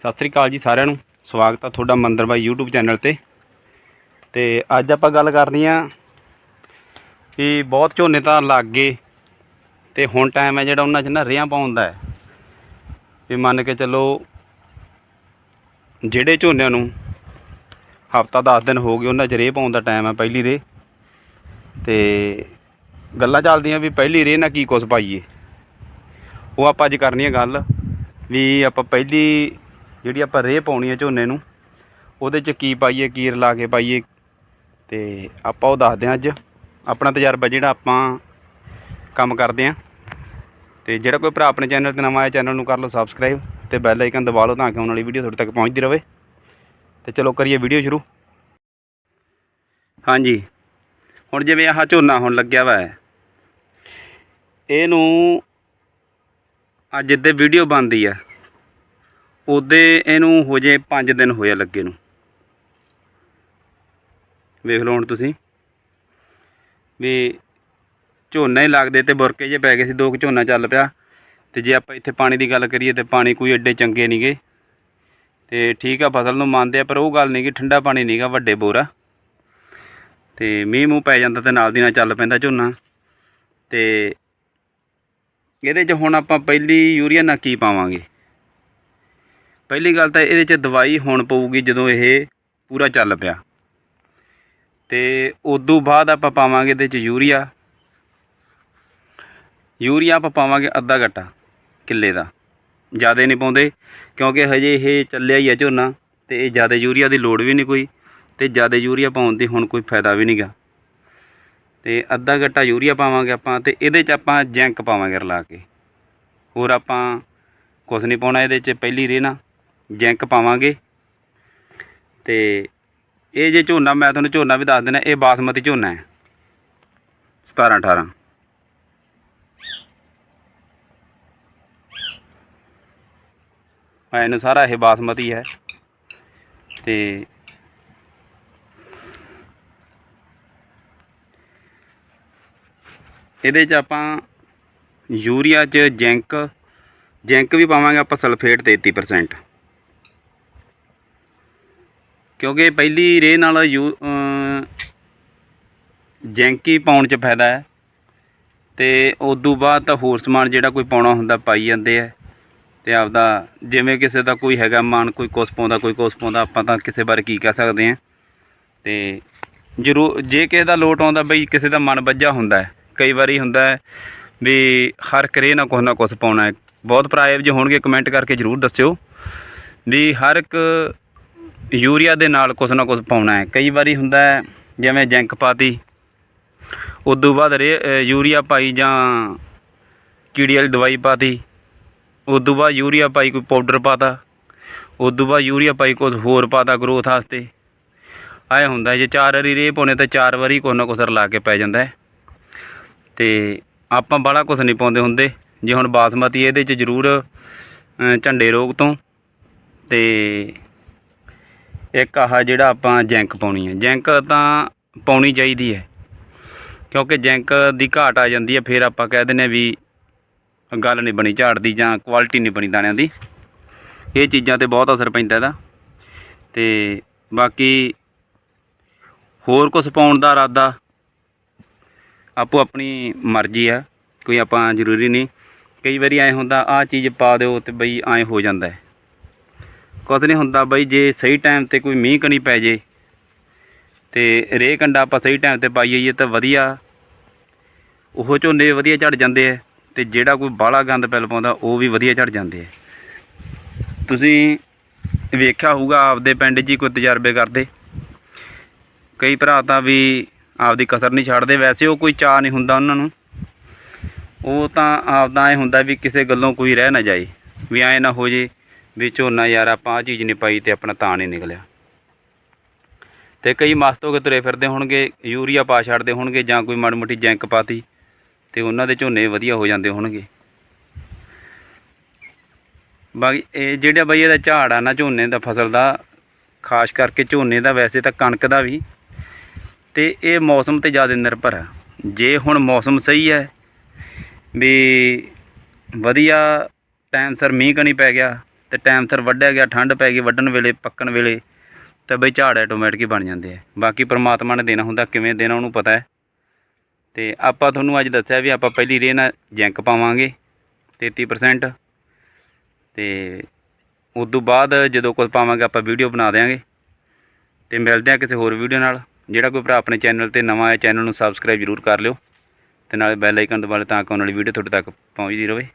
ਸਤਿ ਸ੍ਰੀ ਅਕਾਲ ਜੀ ਸਾਰਿਆਂ ਨੂੰ। ਸਵਾਗਤ ਆ ਤੁਹਾਡਾ ਮੰਦਰ ਬਾਈ YouTube ਚੈਨਲ ਤੇ। ਤੇ ਅੱਜ ਆਪਾਂ ਗੱਲ ਕਰਨੀ ਆ ਕਿ ਬਹੁਤ ਝੋਨੇ ਤਾਂ ਲੱਗ ਗਏ ਤੇ ਹੁਣ ਟਾਈਮ ਹੈ ਜਿਹੜਾ ਉਹਨਾਂ 'ਚ ਨਾ ਰੇਹਾਂ ਪਾਉਣ ਦਾ ਹੈ। ਵੀ ਮੰਨ ਕੇ ਚੱਲੋ ਜਿਹੜੇ ਝੋਨਿਆਂ ਨੂੰ ਹਫਤਾ 10 ਦਿਨ ਹੋ ਗਏ ਉਹਨਾਂ 'ਚ ਰੇਹ ਪਾਉਣ ਦਾ ਟਾਈਮ ਹੈ ਪਹਿਲੀ ਰੇਹ ਤੇ ਗੱਲਾਂ ਚੱਲਦੀਆਂ ਵੀ ਪਹਿਲੀ ਰੇਹ ਨਾਲ ਕੀ ਕੁਛ ਪਾਈਏ। ਉਹ ਆਪਾਂ ਅੱਜ ਕਰਨੀ ਹੈ ਗੱਲ ਵੀ ਆਪਾਂ ਪਹਿਲੀ ਜਿਹੜੀ ਆਪਾਂ ਰੇਹ ਪਾਉਣੀ ਹੈ ਝੋਨੇ ਨੂੰ, ਉਹਦੇ 'ਚ ਕੀ ਪਾਈਏ, ਕੀ ਰਲਾ ਕੇ ਪਾਈਏ, ਤੇ ਆਪਾਂ ਉਹ ਦੱਸਦੇ ਹਾਂ ਅੱਜ। ਆਪਣਾ ਤਜਰਬਾ ਜਿਹੜਾ ਆਪਾਂ ਕੰਮ ਕਰਦੇ ਹਾਂ। ਤੇ ਜਿਹੜਾ ਕੋਈ ਭਰਾ ਆਪਣੇ ਚੈਨਲ ਤੇ ਨਵਾਂ ਆਇਆ, ਚੈਨਲ ਨੂੰ ਕਰ ਲਓ ਸਬਸਕ੍ਰਾਈਬ ਤੇ ਬੈਲ ਆਈਕਨ ਦਬਾ ਲਓ ਤਾਂ ਕਿ ਆਉਣ ਵਾਲੀ ਵੀਡੀਓ ਤੁਹਾਡੇ ਤੱਕ ਪਹੁੰਚਦੀ ਰਹੇ। ਤੇ ਚਲੋ ਕਰੀਏ ਵੀਡੀਓ ਸ਼ੁਰੂ। ਹਾਂਜੀ, ਹੁਣ ਜਿਵੇਂ ਆਹ ਝੋਨਾ ਹੁਣ ਲੱਗਿਆ ਵਾ ਇਹਨੂੰ ਅੱਜ ਜਿੱਦੇ ਵੀਡੀਓ ਬਣਦੀ ਆ। ਉਹਦੇ ਇਹਨੂੰ ਹੋ ਜੇ 5 ਦਿਨ ਹੋਇਆ ਲੱਗੇ ਨੂੰ। ਵੇਖ ਲਓ ਹੁਣ ਤੁਸੀਂ। ਵੀ ਝੋਨਾ ਹੀ ਲੱਗਦੇ ਤੇ ਬੁਰਕੇ ਜੇ ਪੈ ਗਏ ਸੀ, ਦੋ ਕੁ ਝੋਨਾ ਚੱਲ ਪਿਆ। ਤੇ ਜੇ ਆਪਾਂ ਇੱਥੇ ਪਾਣੀ ਦੀ ਗੱਲ ਕਰੀਏ ਤੇ ਪਾਣੀ ਕੋਈ ਐਡੇ ਚੰਗੇ ਨਹੀਂਗੇ ਤੇ ਠੀਕ ਆ, ਫਸਲ ਨੂੰ ਮੰਨਦੇ ਆ, ਪਰ ਉਹ ਗੱਲ ਨਹੀਂ ਕਿ ਠੰਡਾ ਪਾਣੀ ਨਹੀਂਗਾ ਵੱਡੇ ਬੋਰਾ ਤੇ ਮੀਂਹ ਮੂੰਹ ਪੈ ਜਾਂਦਾ ਤੇ ਨਾਲ ਦੀ ਨਾਲ ਚੱਲ ਪੈਂਦਾ ਝੋਨਾ। ਤੇ ਇਹਦੇ 'ਚ ਹੁਣ ਆਪਾਂ ਪਹਿਲੀ ਯੂਰੀਆ ਨਾਲ ਕੀ ਪਾਵਾਂਗੇ? ਪਹਿਲੀ ਗੱਲ ਤਾਂ ਇਹਦੇ 'ਚ ਦਵਾਈ ਹੋਣ ਪਊਗੀ ਜਦੋਂ ਇਹ ਪੂਰਾ ਚੱਲ ਪਿਆ। ਤੇ ਉਦੋਂ ਬਾਅਦ ਆਪਾਂ ਪਾਵਾਂਗੇ ਇਹਦੇ 'ਚ ਯੂਰੀਆ। ਯੂਰੀਆ ਆਪਾਂ ਪਾਵਾਂਗੇ ਅੱਧਾ ਗੱਟਾ ਕਿੱਲੇ ਦਾ। ਜ਼ਿਆਦਾ ਨਹੀਂ ਪਾਉਂਦੇ, ਕਿਉਂਕਿ ਹਜੇ ਇਹ ਚੱਲਿਆ ਹੀ ਹੈ ਝੋਨਾ ਤੇ ਇਹ ਜ਼ਿਆਦਾ ਯੂਰੀਆ ਦੀ ਲੋੜ ਵੀ ਨਹੀਂ ਕੋਈ ਤੇ ਜ਼ਿਆਦਾ ਯੂਰੀਆ ਪਾਉਣ ਦੀ ਹੁਣ ਕੋਈ ਫਾਇਦਾ ਵੀ ਨਹੀਂਗਾ। ਤੇ ਅੱਧਾ ਗੱਟਾ ਯੂਰੀਆ ਪਾਵਾਂਗੇ ਆਪਾਂ ਤੇ ਇਹਦੇ 'ਚ ਆਪਾਂ ਜੈਂਕ ਪਾਵਾਂਗੇ ਰਲਾ ਕੇ। ਹੋਰ ਆਪਾਂ ਕੁਝ ਨਹੀਂ ਪਾਉਣਾ, ਇਹਦੇ 'ਚ ਪਹਿਲੀ ਰੇ ਜੈਂਕ ਪਾਵਾਂਗੇ। ਤੇ ਇਹ ਜੇ ਝੋਨਾ, ਮੈਂ ਤੁਹਾਨੂੰ ਝੋਨਾ ਵੀ ਦੱਸ ਦਿੰਦਾ, ਇਹ ਬਾਸਮਤੀ ਝੋਨਾ ਹੈ। 17 18 ਮੈਂ ਇਹਨੂੰ ਸਾਰਾ ਇਹ ਬਾਸਮਤੀ ਹੈ। ਤੇ ਇਹਦੇ 'ਚ ਆਪਾਂ ਯੂਰੀਆ 'ਚ ਜਿੰਕ ਜਿੰਕ ਵੀ ਪਾਵਾਂਗੇ ਆਪਾਂ ਸਲਫੇਟ 33% ਕਿਉਂਕਿ ਪਹਿਲੀ ਰੇ ਨਾਲ ਯੂ ਜੈਂਕੀ ਪਾਉਣ 'ਚ ਫਾਇਦਾ ਹੈ। ਤੇ ਉਦੋਂ ਬਾਅਦ ਤਾਂ ਹੋਰ ਸਮਾਨ ਜਿਹੜਾ ਕੋਈ ਪਾਉਣਾ ਹੁੰਦਾ ਪਾਈ ਜਾਂਦੇ ਆ। ਤੇ ਆਪਦਾ ਜਿਵੇਂ ਕਿਸੇ ਦਾ ਕੋਈ ਹੈਗਾ ਮਨ, ਕੋਈ ਕੁਛ ਪਾਉਂਦਾ, ਕੋਈ ਕੁਛ ਪਾਉਂਦਾ, ਆਪਾਂ ਤਾਂ ਕਿਸੇ ਬਾਰੇ ਕੀ ਕਹਿ ਸਕਦੇ ਆ ਤੇ ਜਰੂਰ, ਜੇ ਕਿਸੇ ਦਾ ਲੋਟ ਆਉਂਦਾ ਬਈ ਕਿਸੇ ਦਾ ਮਨ ਵੱਜਾ ਹੁੰਦਾ ਕਈ ਵਾਰੀ ਹੁੰਦਾ ਵੀ ਹਰ ਕਰੇ ਨਾ ਕੁਛ ਨਾ ਕੁਛ ਪਾਉਣਾ ਬਹੁਤ ਭਰਾ ਜੇ ਹੋਣਗੇ, ਕਮੈਂਟ ਕਰਕੇ ਜਰੂਰ ਦੱਸਿਓ ਵੀ ਹਰ ਇੱਕ ਯੂਰੀਆ ਦੇ ਨਾਲ ਕੁਛ ਨਾ ਕੁਛ ਪਾਉਣਾ ਹੈ। ਕਈ ਵਾਰੀ ਹੁੰਦਾ ਹੈ, ਜਿਵੇਂ ਜੈਂਕ ਪਾਤੀ, ਉਦੋਂ ਬਾਅਦ ਰੇ ਯੂਰੀਆ ਪਾਈ ਜਾਂ ਕੀੜੀ ਵਾਲੀ ਦਵਾਈ ਪਾਤੀ, ਉਦੋਂ ਬਾਅਦ ਯੂਰੀਆ ਪਾਈ ਕੋਈ ਪਾਊਡਰ ਪਾਤਾ, ਉਦੋਂ ਬਾਅਦ ਯੂਰੀਆ ਪਾਈ ਕੁਝ ਹੋਰ ਪਾਤਾ ਗਰੋਥ ਵਾਸਤੇ। ਆਏ ਹੁੰਦਾ ਜੇ ਚਾਰ ਵਾਰੀ ਰੇ ਪਾਉਣੇ ਤਾਂ ਚਾਰ ਵਾਰੀ ਕੁਛ ਨਾ ਕੁਛ ਰਲਾ ਕੇ ਪੈ ਜਾਂਦਾ ਹੈ। ਤੇ ਆਪਾਂ ਬਾਹਲਾ ਕੁਛ ਨਹੀਂ ਪਾਉਂਦੇ ਹੁੰਦੇ। ਜੇ ਹੁਣ ਬਾਸਮਤੀ ਇਹਦੇ 'ਚ ਜ਼ਰੂਰ ਝੰਡੇ ਰੋਗ ਤੋਂ, ਤੇ ਇੱਕ ਆਹ ਜਿਹੜਾ ਆਪਾਂ ਜੈਂਕ ਪਾਉਣੀ ਹੈ। ਜੈਂਕ ਤਾਂ ਪਾਉਣੀ ਚਾਹੀਦੀ ਹੈ। ਕਿਉਂਕਿ ਜੈਂਕ ਦੀ ਘਾਟ ਆ ਜਾਂਦੀ ਹੈ, ਫਿਰ ਆਪਾਂ ਕਹਿ ਦਿੰਦੇ ਹਾਂ ਵੀ ਗੱਲ ਨਹੀਂ ਬਣੀ ਝਾੜ ਦੀ ਜਾਂ ਕੁਆਲਿਟੀ ਨਹੀਂ ਬਣੀ ਦਾਣਿਆਂ ਦੀ। ਇਹ ਚੀਜ਼ਾਂ ਤੇ ਬਹੁਤ ਅਸਰ ਪੈਂਦਾ ਇਹਦਾ। ਤੇ ਬਾਕੀ ਹੋਰ ਕੁਝ ਪਾਉਣ ਦਾ ਇਰਾਦਾ ਆਪੋ ਆਪਣੀ ਮਰਜ਼ੀ ਆ ਕੋਈ ਆਪਾਂ ਜ਼ਰੂਰੀ ਨਹੀਂ। ਕਈ ਵਾਰੀ ਐ ਹੁੰਦਾ, ਆਹ ਚੀਜ਼ ਪਾ ਦਿਓ ਤੇ ਬਈ ਐ ਹੋ ਜਾਂਦਾ ਹੈ। ਕੁਝ ਨਹੀਂ ਹੁੰਦਾ ਬਈ, ਜੇ ਸਹੀ ਟਾਈਮ ਤੇ ਕੋਈ ਮੀਂਹ ਕਣੀ ਪੈ ਜੇ ਤੇ ਰੇ ਕੰਡਾ ਆਪਾਂ ਸਹੀ ਟਾਈਮ ਤੇ ਪਾਈ ਜਾਈਏ ਤਾਂ ਵਧੀਆ। ਉਹ ਝੋਨੇ ਵਧੀਆ ਝੜ ਜਾਂਦੇ ਆ ਤੇ ਜਿਹੜਾ ਕੋਈ ਬਾਹਲਾ ਗੰਦ ਪੈਲ ਪਾਉਂਦਾ, ਉਹ ਵੀ ਵਧੀਆ ਝੜ ਜਾਂਦੇ ਆ। ਤੁਸੀਂ ਵੇਖਿਆ ਹੋਊਗਾ ਆਪਦੇ ਪਿੰਡ 'ਚ ਹੀ ਕੋਈ ਤਜਰਬੇ ਕਰਦੇ। ਕਈ ਭਰਾ ਤਾਂ ਵੀ ਆਪਦੀ ਕਸਰ ਨਹੀਂ ਛੱਡਦੇ, ਵੈਸੇ ਉਹ ਕੋਈ ਚਾਹ ਨਹੀਂ ਹੁੰਦਾ ਉਹਨਾਂ ਨੂੰ। ਉਹ ਤਾਂ ਆਪਦਾ ਐ ਹੁੰਦਾ ਵੀ ਕਿਸੇ ਗੱਲੋਂ ਕੋਈ ਰਹਿ ਨਾ ਜਾਏ, ਵੀ ਐ ਨਾ ਹੋ ਜੇ। ਵੀ ਝੋਨਾ ਯਾਰ ਆਪਾਂ ਆਹ ਚੀਜ਼ ਨਹੀਂ ਪਾਈ ਤੇ ਆਪਣਾ ਤਾਂ ਨਹੀਂ ਨਿਕਲਿਆ। ਤੇ ਕਈ ਮਸਤ ਹੋ ਕੇ ਤੁਰੇ ਫਿਰਦੇ ਹੋਣਗੇ, ਯੂਰੀਆ ਪਾ ਛੱਡਦੇ ਹੋਣਗੇ ਜਾਂ ਕੋਈ ਮਾੜੀ ਮੋਟੀ ਜੈਂਕ ਪਾਤੀ ਤੇ ਉਹਨਾਂ ਦੇ ਝੋਨੇ ਵਧੀਆ ਹੋ ਜਾਂਦੇ ਹੋਣਗੇ। ਬਾਕੀ ਇਹ ਜਿਹੜਾ ਬਈ ਇਹਦਾ ਝਾੜ ਆ ਨਾ ਝੋਨੇ ਦਾ ਫਸਲ ਦਾ, ਖਾਸ ਕਰਕੇ ਝੋਨੇ ਦਾ ਵੈਸੇ ਤਾਂ ਕਣਕ ਦਾ ਵੀ, ਤੇ ਇਹ ਮੌਸਮ ਤੇ ਜ਼ਿਆਦਾ ਨਿਰਭਰ ਆ। ਜੇ ਹੁਣ ਮੌਸਮ ਸਹੀ ਹੈ ਵੀ ਵਧੀਆ ਟਾਈਮ ਸਰ ਮੀਂਹ ਕਣੀ ਪੈ ਗਿਆ ਤੇ ਟਾਈਮ ਸਿਰ ਵੱਢਿਆ ਗਿਆ ਠੰਡ ਪੈ ਗਈ, ਵੱਢਣ ਵੇਲੇ, ਪੱਕਣ ਵੇਲੇ, ਤਾਂ ਬਈ ਝਾੜ ਆਟੋਮੈਟਿਕ ਹੀ ਬਣ ਜਾਂਦੇ ਆ। ਬਾਕੀ ਪ੍ਰਮਾਤਮਾ ਨੇ ਦੇਣਾ ਹੁੰਦਾ, ਕਿਵੇਂ ਦੇਣਾ ਉਹਨੂੰ ਪਤਾ ਹੈ। ਤੇ ਆਪਾਂ ਤੁਹਾਨੂੰ ਅੱਜ ਦੱਸਿਆ ਵੀ ਆਪਾਂ ਪਹਿਲੀ ਰੇਹ ਨਾਲ ਜੈਂਕ ਪਾਵਾਂਗੇ 33% ਤੇ ਉਸ ਤੋਂ ਬਾਅਦ ਜਦੋਂ ਕੁਝ ਪਾਵਾਂਗੇ, ਆਪਾਂ ਵੀਡੀਓ ਬਣਾ ਦੇਵਾਂਗੇ ਤੇ ਮਿਲਦੇ ਆ ਕਿਸੇ ਹੋਰ ਵੀਡੀਓ ਨਾਲ। ਜਿਹੜਾ ਕੋਈ ਭਰਾ ਆਪਣੇ ਚੈਨਲ ਤੇ ਨਵਾਂ ਆਇਆ ਚੈਨਲ ਨੂੰ ਸਬਸਕ੍ਰਾਈਬ ਜ਼ਰੂਰ ਕਰ ਲਿਓ। ਤੇ ਨਾਲੇ ਬੈਲ ਆਈਕਨ ਦਬਾ ਲਿਓ ਤਾਂ ਕਿ ਆਉਣ ਵਾਲੀ ਵੀਡੀਓ ਤੁਹਾਡੇ ਤੱਕ ਪਹੁੰਚਦੀ ਰਹੇ।